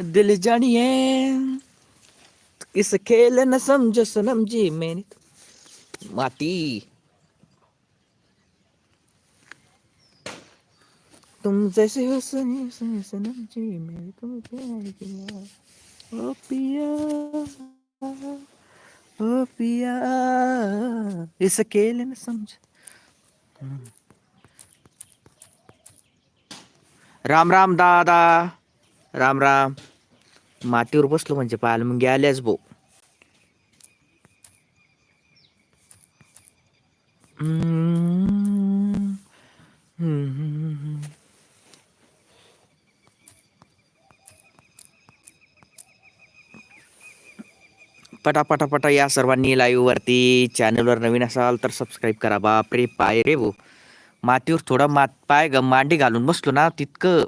दिल जानिए इस खेल न समझो सनम जी मैंने माती तुम जैसे हो सनम जी मैंने तुम्हें प्यार किया ओ पिया ओ पिया इस खेल न समझ। राम राम दादा राम राम। मातीवर बसलो म्हणजे पाहायला मग गेल्याच भाऊ. पटापटापटा पटा पटा पटा या सर्वांनी लाईव्ह वरती चॅनलवर नवीन असाल तर सबस्क्राईब करा बापरे पाय रे भाऊ. मातीवर थोडा मात पाय ग मांडी घालून बसलो ना तितकं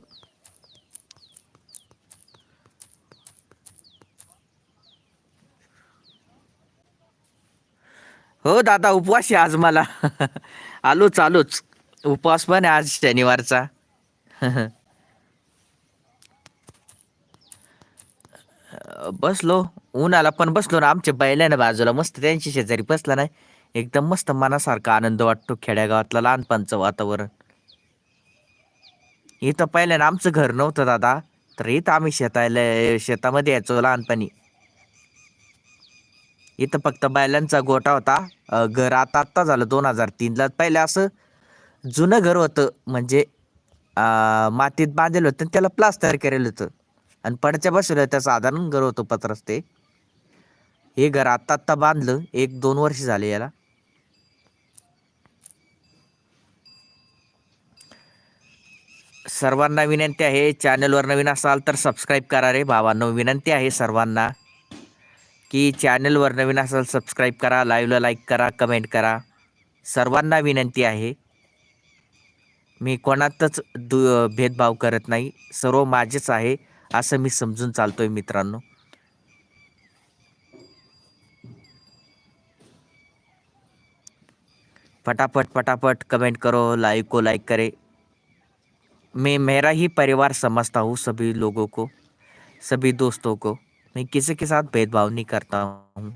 हो दादा उपवास आहे आज मला. आलोच आलोच. उपवास पण आहे आज शनिवारचा. बसलो उन्हाला पण बसलो ना. आमच्या बैलाने बाजूला. मस्त त्यांची शेजारी बसला नाही. एकदम मस्त मनासारखा आनंद वाटतो खेड्यागावातलं लहानपणचं वातावरण. इथं पहिल्यानं आमचं घर नव्हतं दादा. तर इथं आम्ही शेताला शेतामध्ये यायचो लहानपणी. इथं फक्त बैलांचा गोटा होता. घर आता आत्ता झालं दोन हजार तीनला. पहिले असं जुनं घर होतं म्हणजे मातीत बांधलेलं होतं आणि त्याला प्लास्टर केलेलं होतं. आणि पडच्या बसवलं होतं साधारण घर होतं पत्रच ते हे घर आत्ता आत्ता बांधलं एक दोन वर्ष झाले याला. सर्वांना विनंती आहे चॅनलवर नवीन असाल तर सबस्क्राईब करा रे. भावांनो विनंती आहे सर्वांना. की चॅनलवर नवीन असाल सबस्क्राईब करा लाईव्हला लाईक करा कमेंट करा. सर्वांना विनंती आहे. मी कोणातच दु भेदभाव करत नाही. सर्व माझेच आहे असं मी समजून चालतो आहे मित्रांनो. फटाफट फटाफट कमेंट करो लाइक को लाइक करे. मैं मेरा ही परिवार समझता हूँ सभी लोगों को सभी दोस्तों को. मैं किसी के साथ भेदभाव नहीं करता हूँ।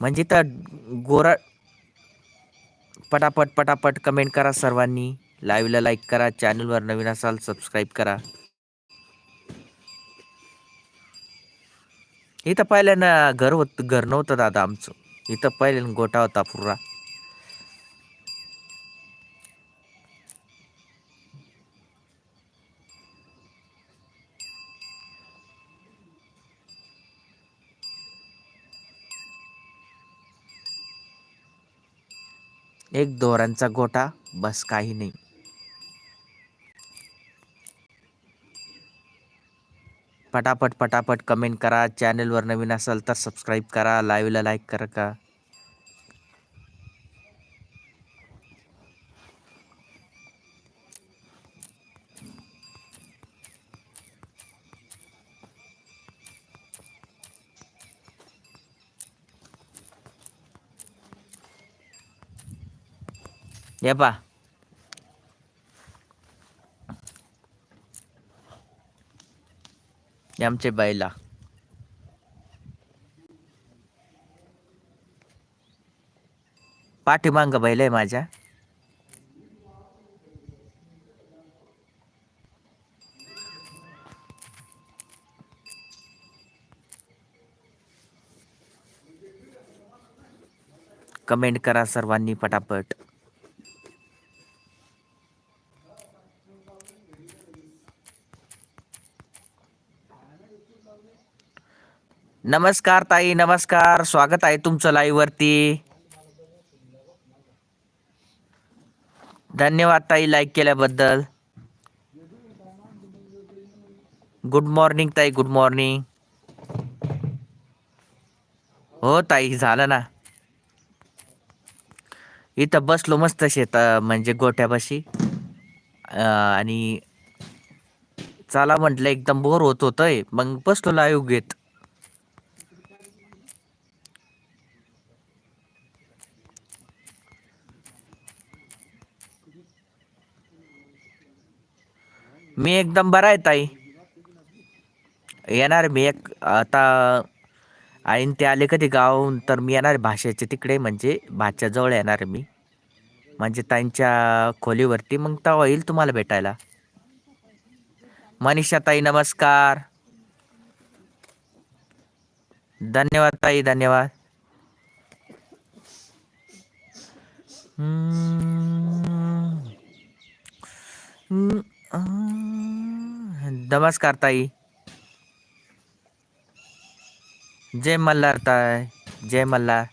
म्हणजे तर गोरा पटापट पटापट कमेंट करा सर्वांनी लाईव्हला लाईक करा चॅनलवर नवीन असाल सबस्क्राईब करा. इथं पहिल्यानं घर होत घर नव्हतं दादा आमचं. इथं पहिल्यानं गोटा होता पुरा. एक दोरांचा गोठा बस काही नाही. पटापट पटापट कमेंट करा. चॅनलवर नवीन असाल तर सबस्क्राईब करा. लाईव्हला लाईक करा का? ये पा हे आमचे बैला पाठीमांग बैल आहे माझ्या. कमेंट करा सर्वांनी पटापट. नमस्कार ताई नमस्कार. स्वागत आहे तुमचं लाईव्ह वरती. धन्यवाद ताई लाईक केल्याबद्दल. गुड मॉर्निंग ताई गुड मॉर्निंग हो ताई झालं ना. इथं बसलो मस्त शेत म्हणजे गोठ्यापाशी. आणि चला म्हटलं एकदम बोर होत होतंय. मग बसलो लाईव्ह घेत. मी एकदम बरा आहे ताई. येणार मी एक आता आईन ते आले कधी गाव तर मी येणार भाषेचे तिकडे म्हणजे भाच्या जवळ येणार मी. म्हणजे ताईंच्या खोलीवरती मग तेव्हा येईल तुम्हाला भेटायला. मनीषा ताई नमस्कार. धन्यवाद ताई धन्यवाद. हम्म. नमस्कार ताई। जय मल्हार ताई जय मल्हार।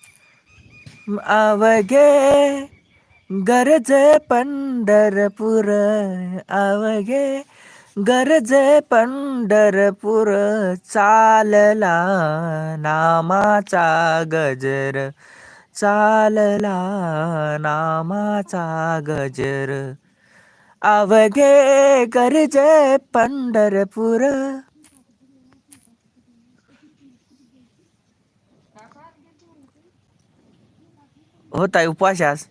आवगे गरज पंढरपूर आवगे गरज पंढरपूर चालला नामाचा गजर चालला नामाचा गजर। अवघे गरजे पंढरपूर. होत उपवास आहे आज.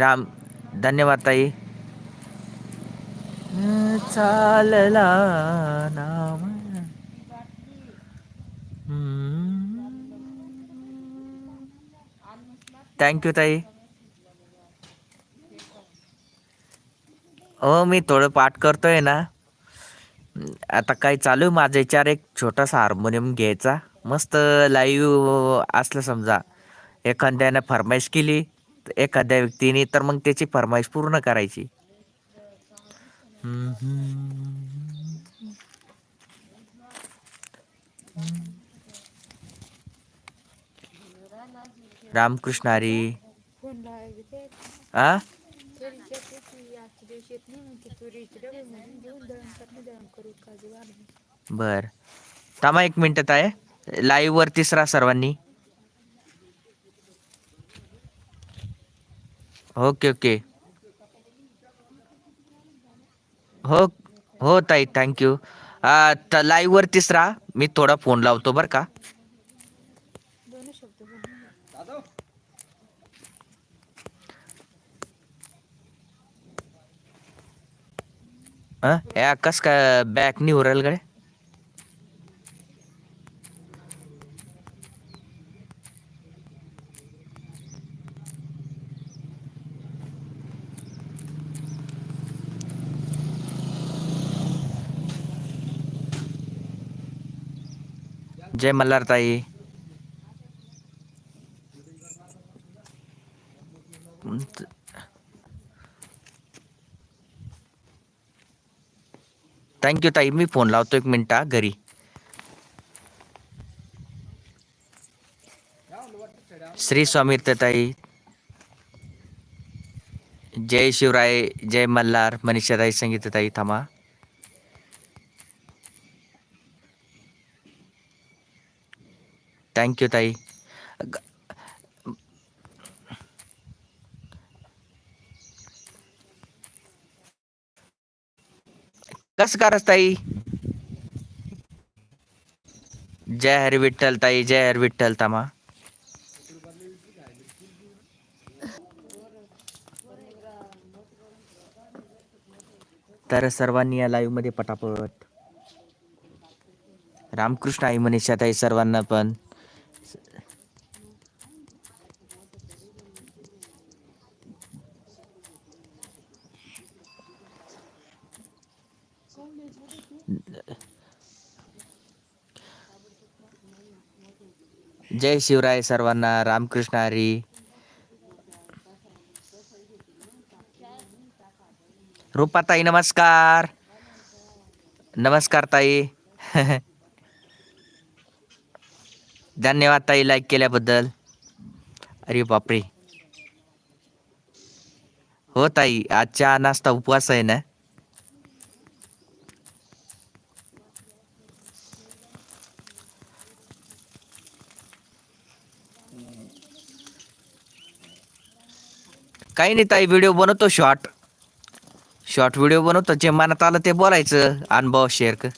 राम धन्यवाद ताई. चालला नाम थँक्यू ताई. हो मी थोडं पाठ करतोय ना. आता काय चालू आहे माझा विचार एक छोटासा हार्मोनियम घ्यायचा. मस्त लाईव्ह असलं समजा एखाद्यानं फरमाईश केली तर एखाद्या व्यक्तीने तर मग त्याची फरमाईश पूर्ण करायची रामकृष्ण हरी फोन लावायचे आ तुरीच्या पिशवी आजच्या दिवशी येत नाही मग ती तुरीची डबे म्हणून घेऊन दळण करणं दळण रामकृष्ण हरी. आ? बर. थांबा एक मिनिटात आहे लाईव्ह वर तिसरा सर्वांनी. ओके ओके हो हो ताई थँक्यू लाईव्ह वर तिसरा. मी थोडा फोन लावतो बरं का. हं? या कस काय बॅक नाही उरल गडे जय मल्हार ताई थँक्यू ताई मी फोन लावतो एक मिनिट घरी श्री स्वामी ताई जय शिवराय जय मल्हार मनीषाताई संगीताताई थांबा थँक्यू ताई कसं करस ताई? जय हरी विठ्ठल ताई जय हरी विठ्ठल तमा. तर सर्वांनी या लाईव्हमध्ये पटापट. रामकृष्ण आई मनीषा ताई सर्वांना पण. जय शिवराय सर्वांना रामकृष्ण हरी. रूपा ताई नमस्कार. नमस्कार ताई. धन्यवाद ताई लाईक केल्याबद्दल. अरे बापरे. हो ताई आजचा नास्ता नाश्ता उपवास आहे ना? काही नाही ताई व्हिडिओ बनवतो शॉर्ट शॉर्ट व्हिडिओ बनवतो जे मनात आलं ते बोलायचं. अनुभव शेअर कर.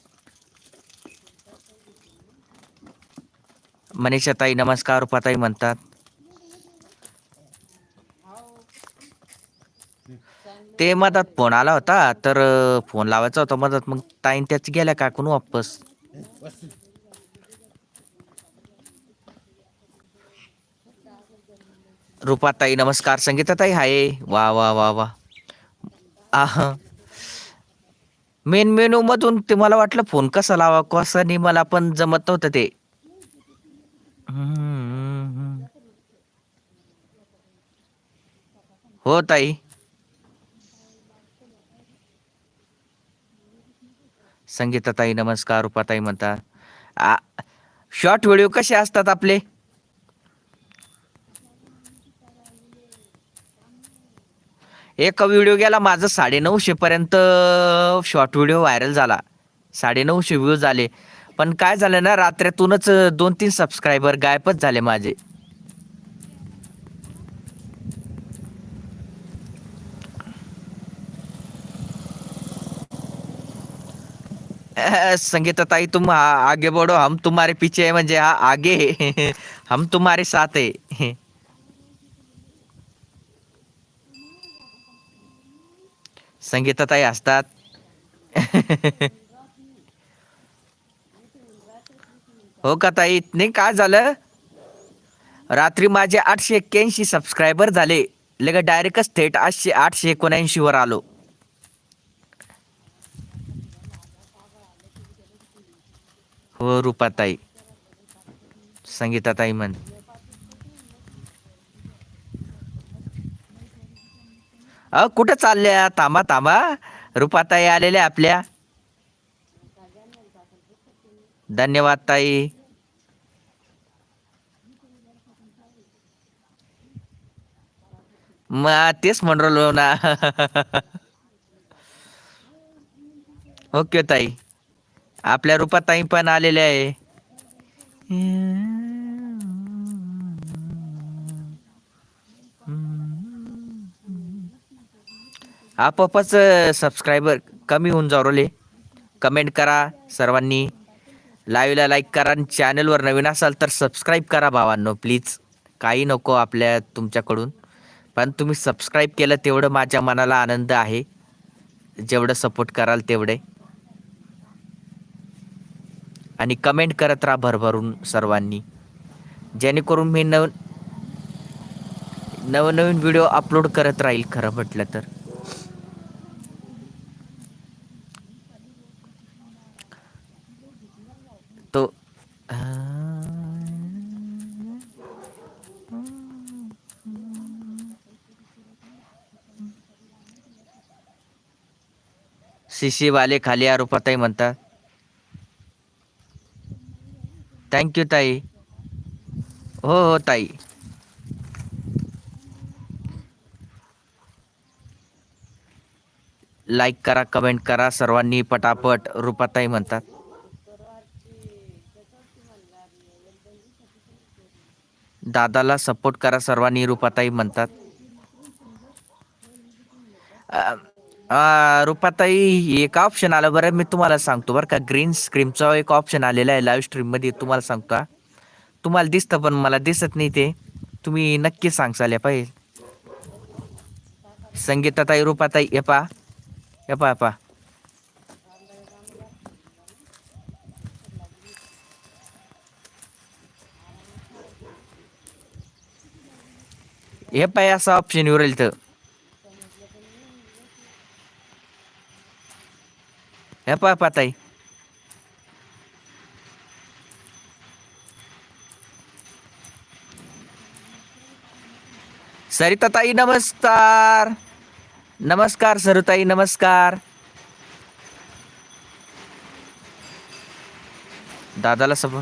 मनीषा ताई नमस्कार. रुपाताई म्हणतात. ते मधात फोन आला होता तर फोन लावायचा होता मधात. मग ताईन त्याच गेल्या काकून वापस? रुपाताई नमस्कार. संगीताताई हाय. वा वा वा वा. आह. मेन मेनू मधून ते मला वाटलं फोन कसा लावा कसं नाही मला पण जमत नव्हतं ते. हो ताई. संगीताताई नमस्कार. रुपाताई म्हणतात. शॉर्ट व्हिडिओ कसे असतात आपले? एक व्हिडिओ गेला माझं साडेनऊशे पर्यंत शॉर्ट व्हिडिओ व्हायरल झाला. साडेनऊशे व्ह्यूज झाले पण काय झालं ना रात्रीतूनच दोन तीन सबस्क्रायबर गायबच झाले माझे. संगीता ताई तुम आगे बढ़ो हम तुम्हारे पीछे म्हणजे हा आगे हम तुम्हारे साथ है. संगीताताई असतात. हो का ताई? नाही काय झालं? रात्री माझे आठशे एक्क्याऐंशी सबस्क्रायबर झाले. लगे डायरेक्टच थेट आठशे आठशे एकोणऐंशी वर आलो. हो रूपाताई. संगीताताई म्हण. अ कुठं चालल्या? थांबा थांबा. रूपाताई आलेल्या आपल्या. धन्यवाद ताई. मग तेच म्हणलो ना. ओके ताई. आपल्या रूपात ताई पण आलेल्या आहे. आपोआपच सबस्क्रायबर कमी होऊन जाऊ रोले कमेंट करा सर्वांनी. लाईव्हला लाईक करा आणि चॅनलवर नवीन असाल तर सबस्क्राईब करा भावांनो प्लीज काही नको आपल्या तुमच्याकडून. पण तुम्ही सबस्क्राईब केलं तेवढं माझ्या मनाला आनंद आहे. जेवढं सपोर्ट कराल तेवढे. आणि कमेंट करत राहा भरभरून सर्वांनी. जेणेकरून मी नव नवनवीन व्हिडिओ अपलोड करत राहील खरं म्हटलं तर. शिशीवाले खाली आरोपाताई म्हणतात. थँक्यू ताई. हो हो ताई. लाईक करा कमेंट करा सर्वांनी पटापट रुपाताई म्हणतात. दादाला सपोर्ट करा सर्वांनी रुपाताई म्हणतात. रूपाताई रुपाताई एक ऑप्शन आलं बरं मी तुम्हाला सांगतो बरं का ग्रीन स्क्रीमचा एक ऑप्शन आलेला आहे लाईव्ह स्ट्रीममध्ये तुम्हाला सांगतो तुम्हाला दिसतं पण मला दिसत नाही ते. तुम्ही नक्की सांगसाल या पाहिजे संगीताताई रुपाताई हे पा हे हे पाय असं ऑप्शन येऊ राहील तर हे पाय पाताई. सरिताताई नमस्कार. नमस्कार सरुताई नमस्कार. दादाला सब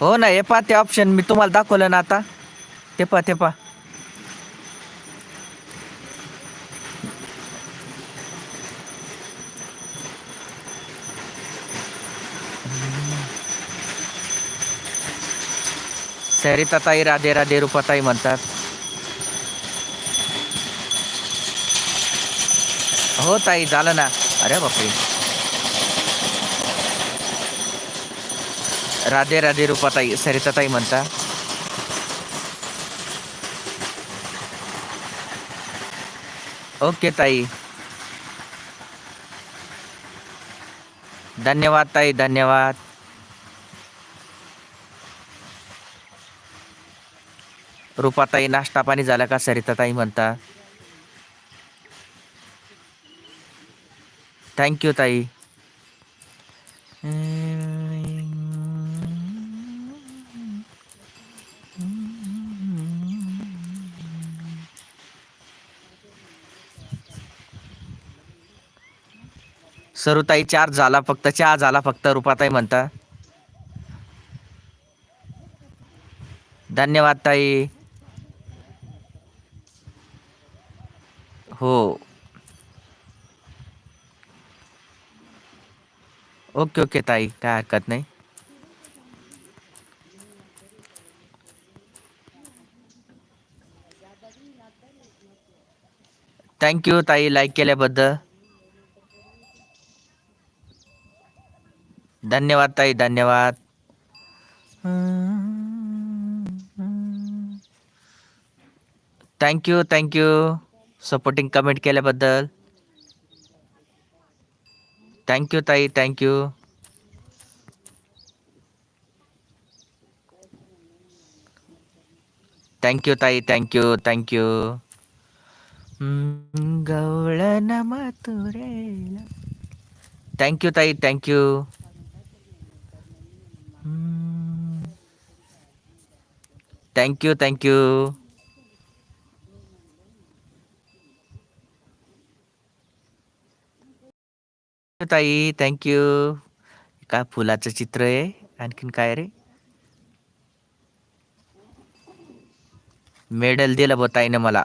हो ना हे पा ते ऑप्शन मी तुम्हाला दाखवलं ना आता. ते पा ते पा सरिताताई राधे राधे रूपाताई म्हणतात. हो ताई झालं ना. अरे बापरे. राधे राधे रूपाताई सरिताताई म्हणता. ओके ताई. धन्यवाद ताई धन्यवाद. रूपाताई नाश्ता पाणी झाला का सरिता ताई म्हणता थँक्यू ताई. सरुताई चार झाला फक्त चहा झाला फक्त रुपाताई म्हणता. धन्यवाद ताई. हो. ओके ओके ताई काय हरकत नाही. थँक्यू ताई लाईक केल्याबद्दल. धन्यवाद ताई धन्यवाद thank you thank you supporting comment केल्याबद्दल थँक्यू ताई थँक्यू थँक्यू ताई थँक्यू थँक्यू गवळण मथुरेला थँक्यू ताई thank you thank you thank you ताई थँक्यू काय फुलाचं चित्र आहे? आणखीन काय रे? मेडल दिलं बो मला.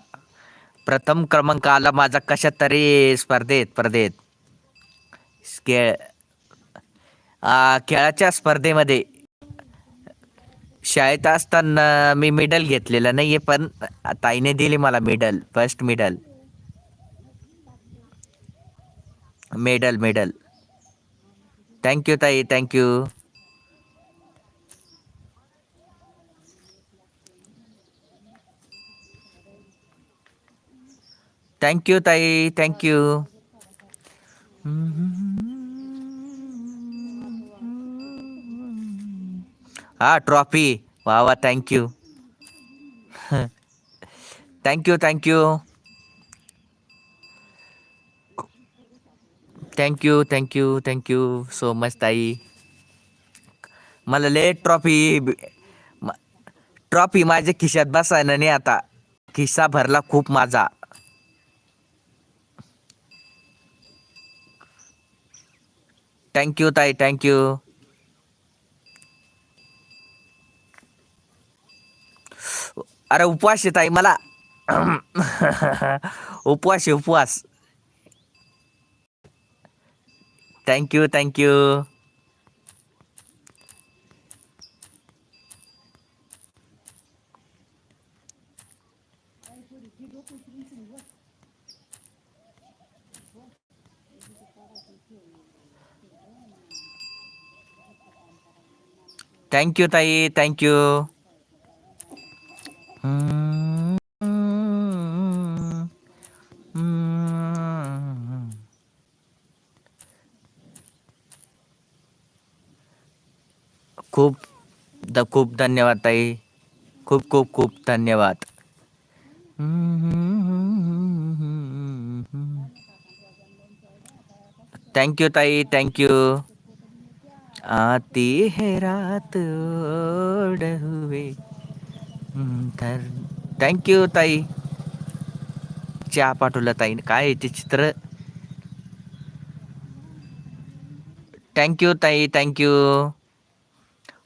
प्रथम क्रमांक आला माझा कशा तरी. स्पर्धेत स्पर्धेत. खेळ खेळाच्या स्पर्धेमध्ये. शाळेत असताना मी मेडल घेतलेलं नाही आहे पण ताईने दिली मला medal first medal medal medal thank you ताई थँक्यू थँक्यू ताई थँक्यू हा ट्रॉफी वा वा thank you thank you thank you thank you thank you thank you so much ताई मला लेट ट्रॉफी ट्रॉफी माझ्या खिशात बसायला नाही आता. खिस्सा भरला खूप माझा. थँक्यू ताई थँक्यू अरे उपवास आहे ताई मला. उपवास आहे उपवास. Thank you thank you thank you ताई थँक्यू खूप द खूप धन्यवाद ताई. खूप खूप खूप धन्यवाद. थँक्यू ताई. थँक्यू आती है रात ओढ हुए तर थँक्यू ताई. चहा पाठवलं ताई. काय ते चित्र? थँक्यू ताई. थँक्यू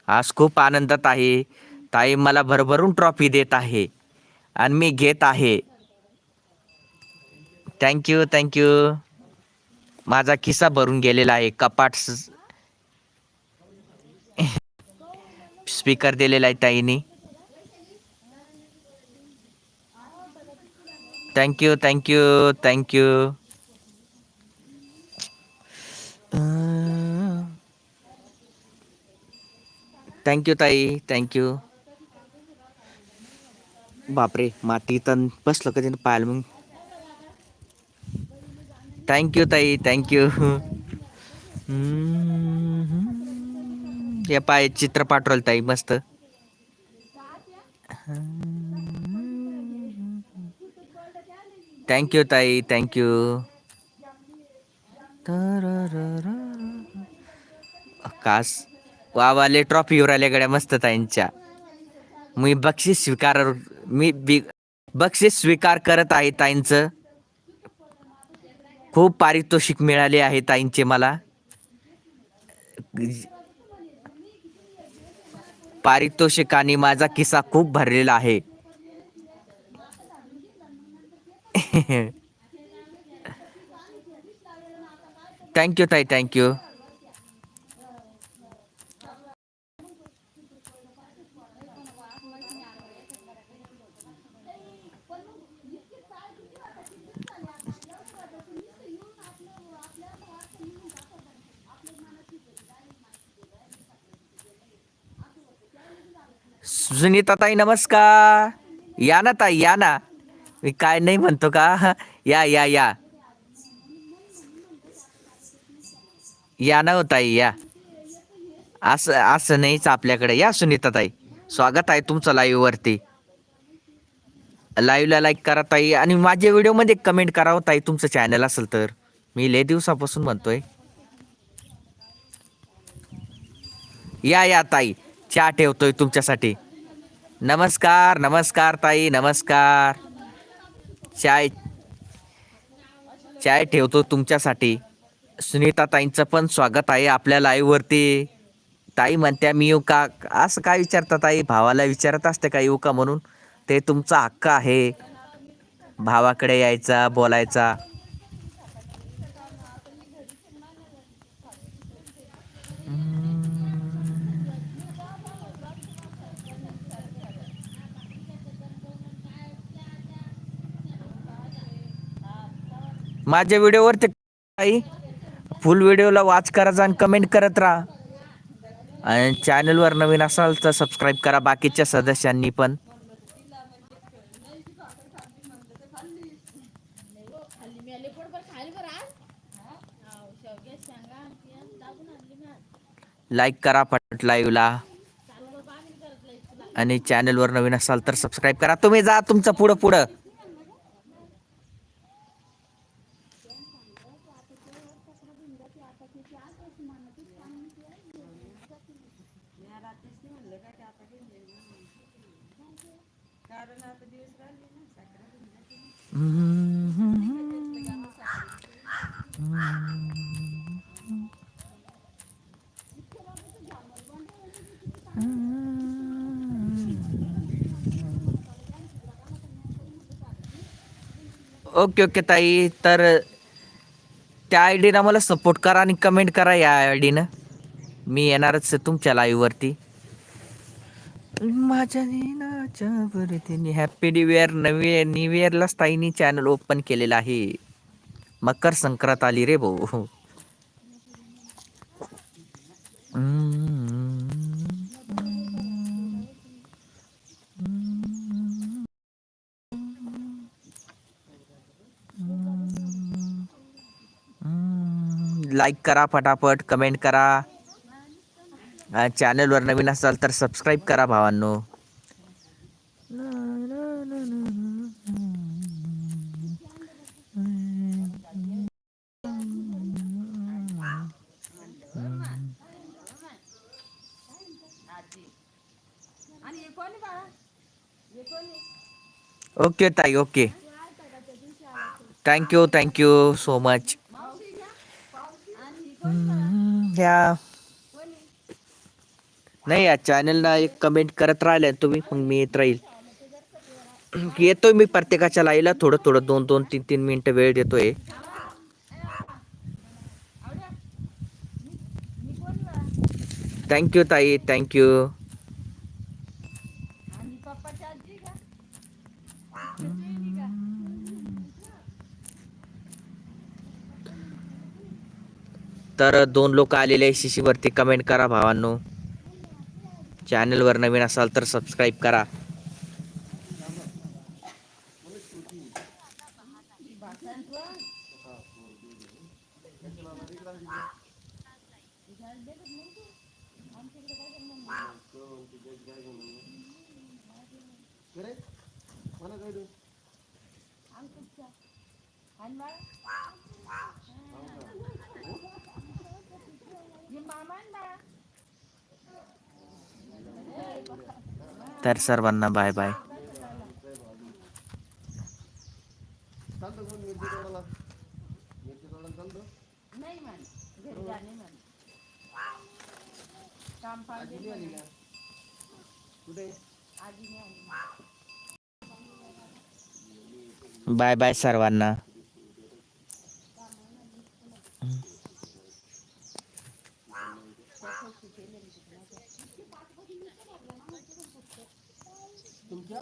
आज खूप आनंदात आहे. ताई मला भरभरून ट्रॉफी देत आहे. आणि मी घेत आहे. थँक्यू थँक्यू माझा खिस्सा भरून गेलेला आहे. कपाट स्पीकर दिलेला आहे ताईने. Thank you thank you thank you thank you ताई. थँक्यू बापरे माती तर बसलं कधी पाहायला मग. थँक्यू ताई. थँक्यू हे पाय चित्र पाठवलं ताई. मस्त. थँक्यू ताई. थँक्यू कास वावाले ट्रॉफी उराल्या गड्या मस्त ताईंच्या. मी बक्षीस स्वीकार मी बी बक्षीस स्वीकार करत आहे ताईंचं. खूप पारितोषिक मिळाले आहे ताईंचे मला. पारितोषिकाने माझा किस्सा खूप भरलेला आहे. थँक्यू ताई थँक्यू सुनीता ताई नमस्कार. या ना ताई या ना. मी काय नाही म्हणतो का? या या या. या ना हो ताई या. असं असं नाहीच आपल्याकडे. या सुनीता ताई स्वागत आहे तुमचं लाईव्ह वरती. लाईव्हला लाईक करा ताई. आणि माझ्या व्हिडिओमध्ये कमेंट करा हो ताई तुमचं चॅनल असेल तर. मी लय दिवसापासून म्हणतोय. या या ताई. चहा ठेवतोय तुमच्यासाठी. नमस्कार नमस्कार ताई नमस्कार. चाय चाय ठेवतो तुमच्यासाठी. सुनीता ताईंचं पण स्वागत आहे आपल्या लाईव्हवरती ताई म्हणत्या मी येऊ का? असं काय विचारता ताई? भावाला विचारत असते का येऊ का म्हणून? ते तुमचा हक्क आहे. भावाकडे यायचा बोलायचा. माझ्या व्हिडिओवरती काही फुल व्हिडिओला वॉच करायचा आणि कमेंट करत राहा. आणि चॅनलवर नवीन असाल तर सबस्क्राईब करा बाकीच्या सदस्यांनी पण. लाईक करा पट लाईव्हला आणि चॅनलवर नवीन असाल तर सबस्क्राईब करा. तुम्ही जा तुमचं पुढं पुढं ओके ओके ताई. तर त्या आय डीनं मला सपोर्ट करा आणि कमेंट करा या आय डीनं. मी येणारच तुमच्या लाईव्हवरती माझ्या वरती हॅपी न्यू इयर नवी न्यू इयरलाच ताईनी चॅनल ओपन केलेलं आहे. मकर संक्रांत आली रे भाऊ. लाईक करा फटाफट कमेंट करा. चॅनलवर नवीन असाल तर सबस्क्राईब करा भावांनो. ओके ताई okay thank you thank you so much या. नाही या चॅनलला एक कमेंट करत राहिले तुम्ही मग मी येत राहील. येतोय मी प्रत्येकाच्या लाईला थोडं थोडं दोन दोन तीन तीन मिनिटं वेळ देतोय. थँक्यू ताई. थँक्यू तर दोन लोक आलेले शिशीवरती. कमेंट करा भावांनो. चॅनलवर नवीन असाल तर सबस्क्राईब करा. मला? तर सर्वांना बाय बाय. बाय बाय सर्वांना. तुमच्या